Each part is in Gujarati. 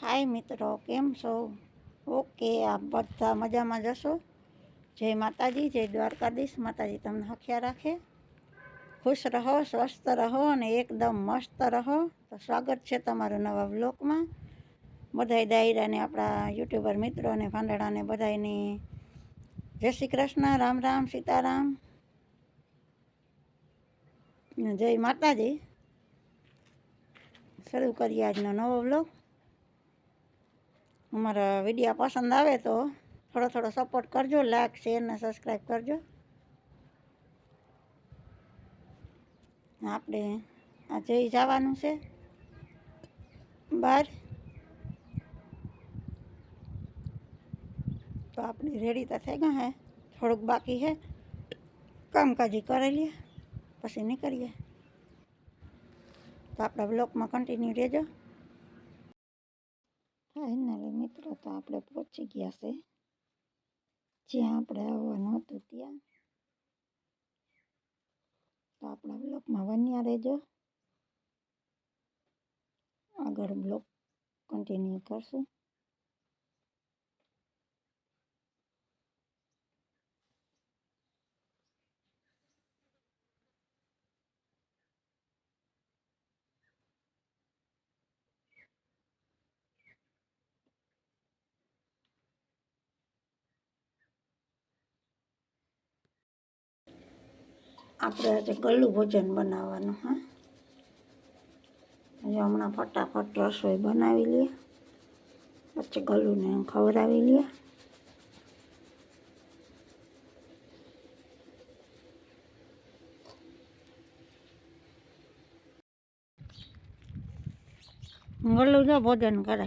હાય મિત્રો કેમ છો ઓકે આપ બધા મજામાં જશો જય માતાજી જય દ્વારકાધીશ માતાજી તમને હખ્યા રાખે ખુશ રહો સ્વસ્થ રહો અને એકદમ મસ્ત રહો તો સ્વાગત છે તમારું નવા બ્લોગમાં બધાય દાયરાને આપણા યુટ્યુબર મિત્રો અને ભાંડડાને બધાયની જય શ્રી કૃષ્ણ રામ રામ સીતારામ જય માતાજી શરૂ કરીએ આજનો નવો બ્લોગ અમારા વિડીયા પસંદ આવે તો થોડો થોડો સપોર્ટ કરજો લાઈક શેર ને સબસ્ક્રાઈબ કરજો આપણે આજે જવાનું છે બહાર તો આપણે રેડી તો થઈ ગયા હે થોડુંક બાકી હે કામકાજી કરી લઈએ પછી નીકળીએ તો આપણા બ્લોકમાં કન્ટિન્યુ રહેજો ફાઇનલ મિત્રો તો આપણે પહોંચી ગયા છે જ્યાં આપણે આવવાનું હતું ત્યાં તો આપણા બ્લોકમાં વન્યા રહેજો આગળ બ્લોક કન્ટિન્યુ કરશું આપણે આજે ગળ્યું ભોજન બનાવવાનું હા આજે હમણાં ફટાફટ રસોઈ બનાવી લઈએ પછી ગળ્યુંને ખવડાવી લઈએ ગળ્યું જો ભોજન કરે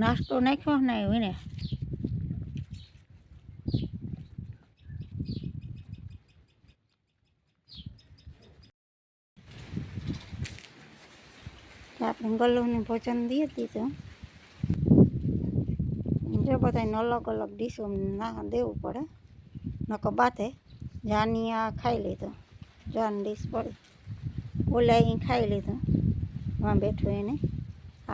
નાસ્તો નાખ્યો ને વિને ગલ્લુને ભોજન દઈ તો જો બધાને અલગ અલગ ડીશો ના દેવું પડે નકો બાથે જાની આ ખાઈ લીધો જાન ડીશ પડે ઓલા અહીં ખાઈ લીધો વાં બેઠું એને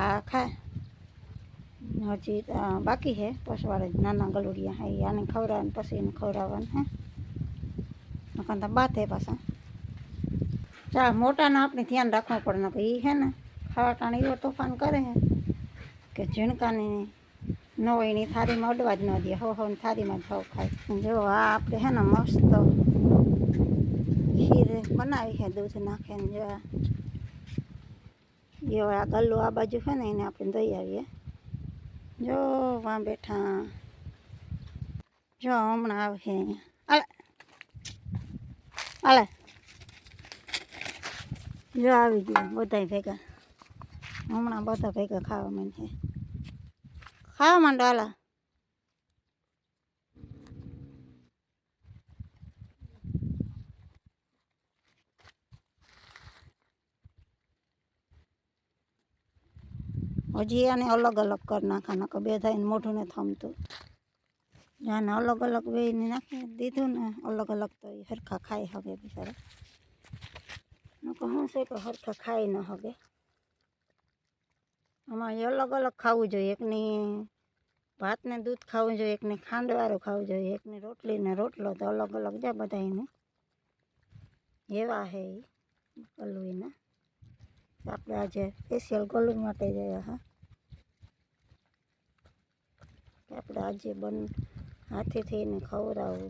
આ ખાય હજી બાકી હે પસવાડે નાના ગલુડિયા હા આને ખવડાવવાનું પછી એને ખવડાવવાનું હે નકર બાથે પાછા ચા મોટાને આપણે ધ્યાન રાખવું પડે નકર એ હે ને ખાવા ટાણી એવો તોફાન કરે કે ઝીણકાની નો એની થાળીમાં અડવા જ ન દે હો હો થારીમાં જ ભાવ ખાય જો આ આપણે હે ને મસ્ત ખીર બનાવી છે દૂધ નાખે ને જો જો આ ગલ્લો આ બાજુ છે ને એને આપણે દઈ આવીએ જો વા બેઠા જો હમણાં આવશે અલે અલે જો આવી ગયો બધા ભેગા હમણાં બધા ભેગા ખાવા માંડે ખાવા માંડો હાલા હજી આને અલગ અલગ કરી નાખવાના કે બે થઈને મોઢું ને થમતું આને અલગ અલગ વેઈને નાખે દીધું ને અલગ અલગ તો હરખા ખાઈ હવે બિચારા નકો શું છે કે હરખા ખાઈ ન હવે આમાં અલગ અલગ ખાવું જોઈએ એકને ભાતને દૂધ ખાવું જોઈએ એકને ખાંડવાળું ખાવું જોઈએ એકને રોટલીને રોટલો તો અલગ અલગ છે બધા એને એવા હે ગલુઈના આપણે આજે સ્પેશિયલ ગલુ માટે જયા હા આપણે આજે બન હાથેથી એને ખવડાવવું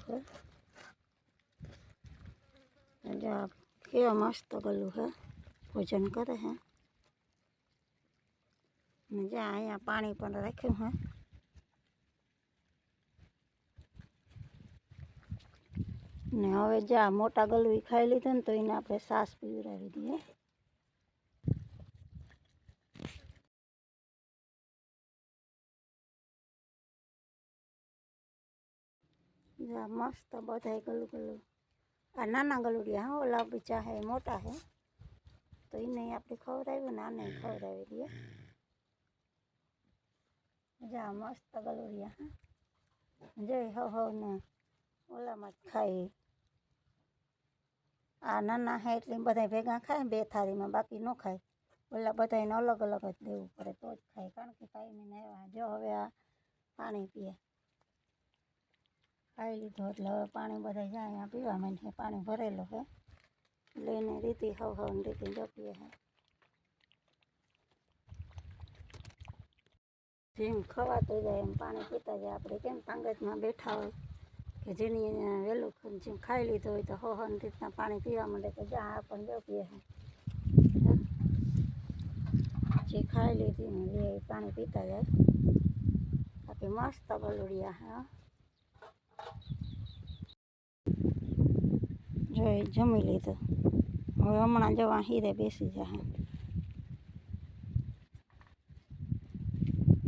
છે કેવા મસ્ત ગલું હે ભોજન કરે હે ન જા આ પાણી પર રાખીયું છે ને હવે じゃ મોટો ગળવી ખાઈ લીધો તો એને આપણે સાસ પીવીરાવી દીધી જમસ્ત બધાઈ ગળુ ગળુ આ નાના ગળુડિયા ઓલાપી ચાહે મોટો છે તો એને આપણે ખવરાવી નાને ખવરાવી દીધી જા મસ્ત ગલુડિયા હા જય હવ ને ઓલામાં જ ખાઈ આ નાના હે એટલે બધા ભેગા ખાય બે થાળીમાં બાકી ન ખાય ઓલા બધાને અલગ અલગ જ દેવું પડે તો જ ખાય કારણ કે ખાઈને આવ્યા જો હવે આ પાણી પીએ ખાઈ લીધું એટલે હવે પાણી બધા જાય પીવા માંડે પાણી ભરેલું હે લઈને રીતિ હવ હવ રીતિ જો પીએ હે જેમ ખવાતું જાય એમ પાણી પીતા જાય આપણે કેમ પાંગતમાં બેઠા હોય કે જેની વહેલું જેમ ખાઈ લીધું હોય તો હો રીતના પાણી પીવા માંડે તો જા આપણને જો પીએ જે ખાઈ લીધી ને એ પાણી પીતા જાય બાકી મસ્ત બલુડિયા હા જો જમી લીધું હવે હમણાં જવા હીરે બેસી જાય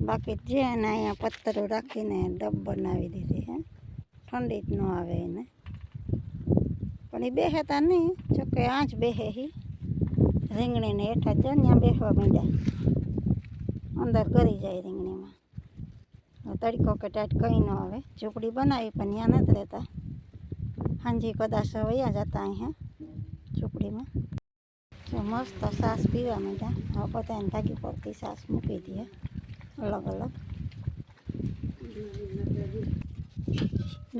बाकी जे अ पत्थर राखी ने डब बना दीदी हाँ ठंडी ना पी बेहे तो नहीं जो कि आँच बेहे ही रींगणी ने हेठा जाए बेहवा मीडिया अंदर गरी जाए रींगणी में तड़को के टाइट कहीं ना आए झूपड़ी बनाई पर यहाँ नहीं रहता हाँ जी कदा से वही जाता है झूपड़ी में जो मस्त सास पीवा मीडिया हाँ पता है पड़ती सास मुकी दी है અલગ અલગ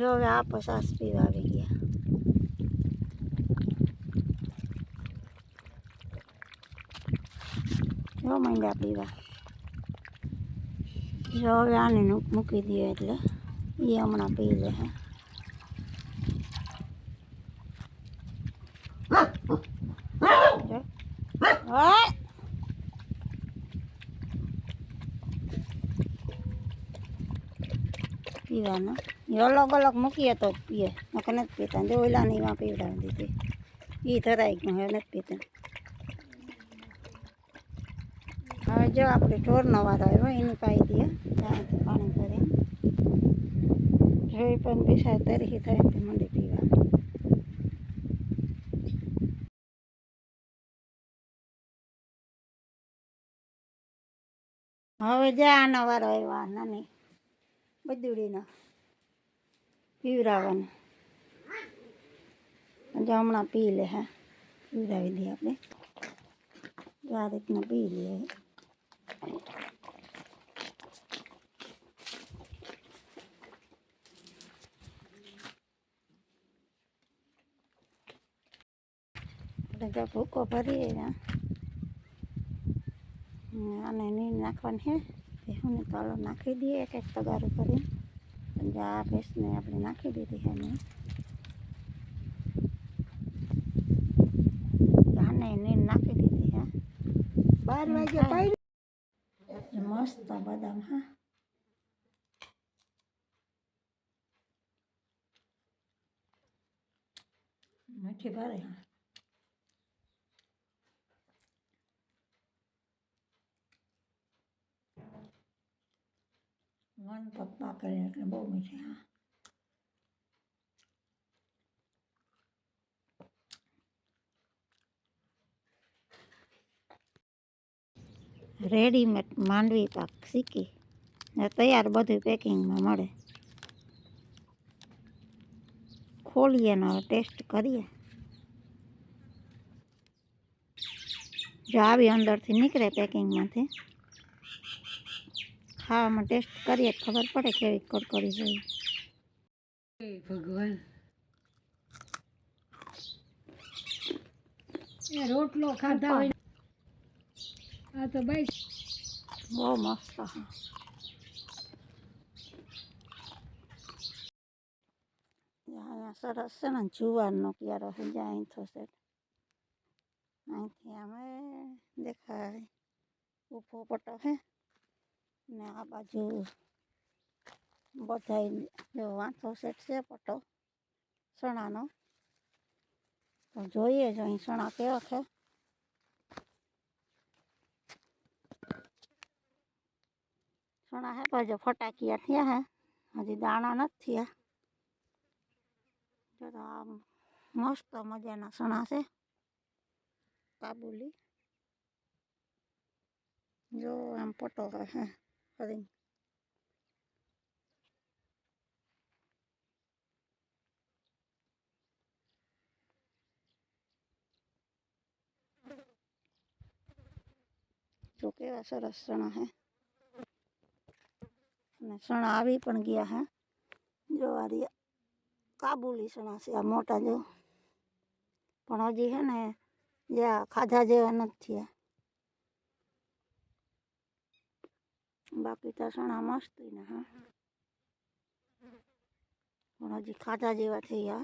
જો હવે આ પસાસ પીવા આવી ગયા જો માંડ્યા પીવા જો હવે આને મૂકી દઈએ એટલે એ હમણાં પી લે હા अलग अलग मुकी तो पीए मक न पीता दे ओला नहीं वहाँ पीवड़ा हूँ दीदी ई थोड़ा एक न पीते हमें जो आप ढोर नवा रहा है इन पाई दिए पानी भर ढोई पन भी शायद तरीके हाँ, नहीं બધુડીના પીવરાવાના હમણાં પી લે હા પીવરાવી દઈએ આપણે આ રીતના પી લઈએ બધા ભૂકો ભરીએ આને નીર નાખવાની હે ભેંસોને તળો નાખી દઈએ એક એક તગારું કરી જે આ ભેસને આપણે નાખી દીધી છે ને આને નાખી દીધી હા બાર મસ્ત બદામ હા મીઠી ભારે હા બતમાર એટલે બહુ મજેદાર રેડીમેડ માંડવી પાક શીકી તૈયાર બધું પેકિંગ માં મળે ખોલિયાનો ટેસ્ટ કરીએ ગાવી અંદર થી નીકળે પેકિંગ માંથી ખાવામાં ટેસ્ટ કરીએ ખબર પડે કેવી કરકરી જોઈએ ભગવાન રોટલો ખાધા હોય આ તો ભાઈ બહુ મસ્ત અહીંયા સરસ છે ને જુવારનો ક્યારો છે જ્યાં અહીં થશે અહીંથી અમે દેખાય ઉભો પટો હે ना बाजू पटो सणा जो ही सणा के फटाकिया थी है हजी दाणा न थी है जो तो मस्त मजाना सना से काबूली जो एम पटो है I think. जो के ऐसा रसना है सना भी पन गया है जो आ रही काबुली सना से मोटा जो पड़ोजी है ना या खाधा जो है बाकी तो सोना मस्त ही ना हाँ जी खाधा जीवा थे या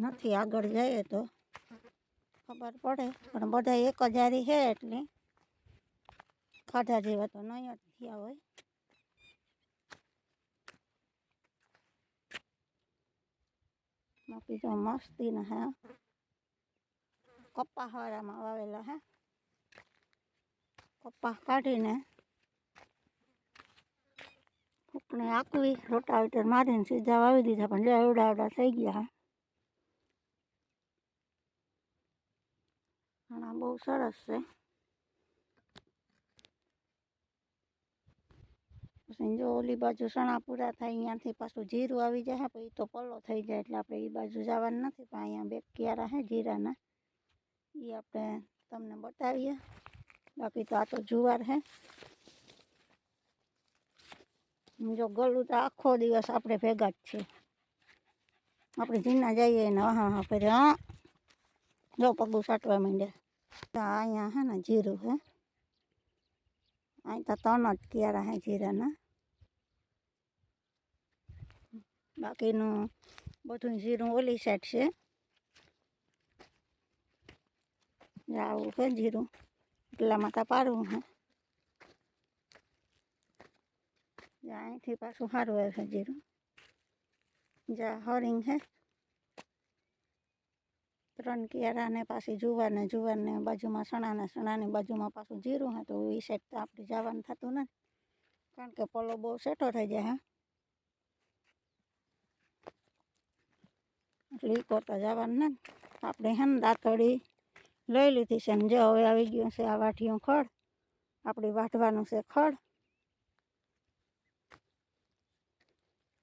नहीं आग जाए तो खबर पड़े पर बधाई एक हजारी है एटले खाधा जेवा तो नहीं अटकिया हो बाकी तो मस्त ही ना है कप्पा हवा में वेला है कप्पा काढ़ी ने પણ આ કુવી રોટેટર મારિન સીધા આવવી દીધા પણ લે આડા આડા થઈ ગયા આમાં બહુ સરસ છે બસ એ જોલી બાજુ સણા પૂરા થાય અહીંયાથી પાછું જીરું આવી જાય તો એ તો પલ્લો થઈ જાય એટલે આપણે એ બાજુ જવાનું નથી પણ અહીંયા બેખ્યા રહે જીરાના એ આપણે તમને બતાવીએ બાકી તો આ તો જુવાર છે જો ગળું તો આખો દિવસ આપણે ભેગા જ છે આપણે જીના જઈએ ને હા હા ફેરે હા જો પગું સાટવા માંડ્યા અહીંયા હે ને જીરું હે અહીં તો ત્રણ જ ક્યારા હે જીરાના બાકીનું બધું જીરું ઓલી સાઈડ છે આવું છે જીરું એટલા તો પાડવું હે જાય થી પાસુ હારવા હે જીરુ જા હરિંગ હે ત્રણ કેરાને પાસી જુવાને જુવાને બાજુમાં સણાને સણાને બાજુમાં પાસુ જીરુ હે તો ઈ સેટ તો આપડી જવાન થાતું ને કારણ કે પલો બહુ સેટો થઈ જાય હે અલી કો તો જવાન ને આપડે હેમ દાતડી લઈ લીધી છે ને જો હવે આવી ગયો છે આ વાટિયાં ખડ આપડી વાઢવાનું છે ખડ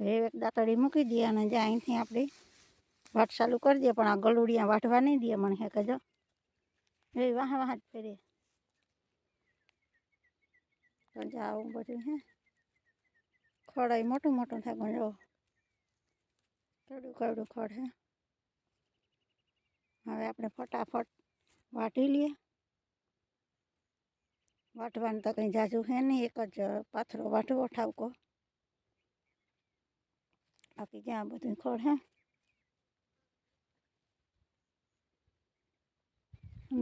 એ એક દાતડી મૂકી દીયા ને જ્યાં અહીંથી આપણે વાટ ચાલુ કરી દીયા પણ આ ગળુડિયા વાઢવા ન દીયા મણ હે કજો એ વાહ વાહ જ કરે તો જાવ બધું હે ખોડાઈ મોટો મોટો થા ગણ જો કેડુ ખોડુ ખોડ હે હવે આપણે फटाफट વાઢી લીએ વાટવાં તો કઈ જાજુ હે ને એક જ પાથરો વાઢો ઉઠાવકો पके गए बटनखोर हैं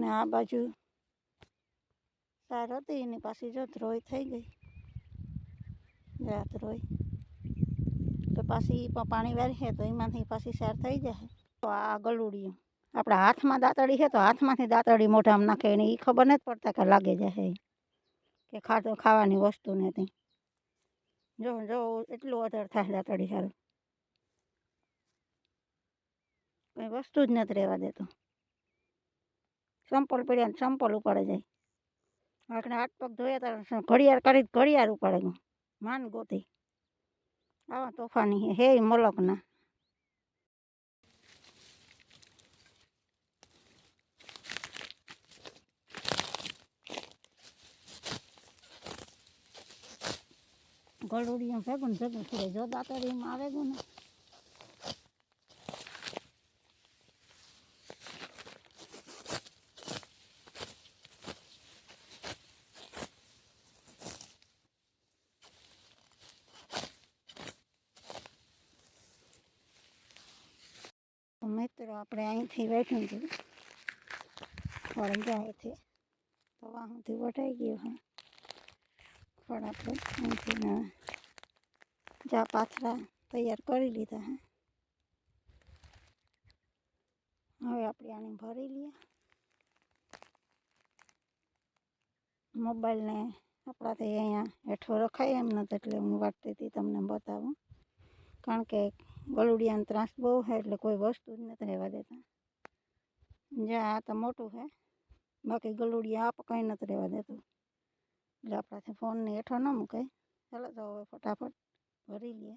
ने आ बाजू सारोतेनी पास जो ध्रोई થઈ ગઈ જાત ロイ तो पास ही पो पानी वाली है तो इमाथी पास ही सार થઈ જશે તો આ ગળુડી આપડે હાથ માં દાતડી છે તો હાથ માં થી દાતડી મોઢા માં નાખે ને ઈ ખબર ને પડતા કે લાગે જશે કે ખાટો ખાવાની વસ્તુ નથી જો જો એટલો અધાર થા દાતડી સાર કંઈ વસ્તુ જ નથી રહેવા દેતો સંપલ પડ્યા ને સંપલ ઉપાડે જાય આપણે હાથ પગ ધોયા તાર ઘડિયાળ કરી ઘડિયાળ ઉપાડે ગયું માન ગોતી આવા તોફાની હે મલકના ગળુડિયા ભેગું ભેગું ફરે જો દાતરીમાં આવે ગયું ને अपने आए थे बैठे थे फड़ के थे तो वहाँ थे बैठेगी वहाँ फड़ा पे जा पाथरा तैयार कर लीता है हमें अपने आने भर लिया मोबाइल ने अपना तो अँ हेठो रखाई एम न तो हूँ वाटती थी तमने बताऊँ कारण के ગલુડિયાનો ત્રાસ બહુ છે એટલે કોઈ વસ્તુ જ નથી રહેવા દેતા જે આ તો મોટું છે બાકી ગલુડિયા આપ કંઈ નથી રહેવા દેતું એટલે આપણાથી ફોનને હેઠો ન મૂકાય ચાલો તો હવે ફટાફટ ભરી લઈએ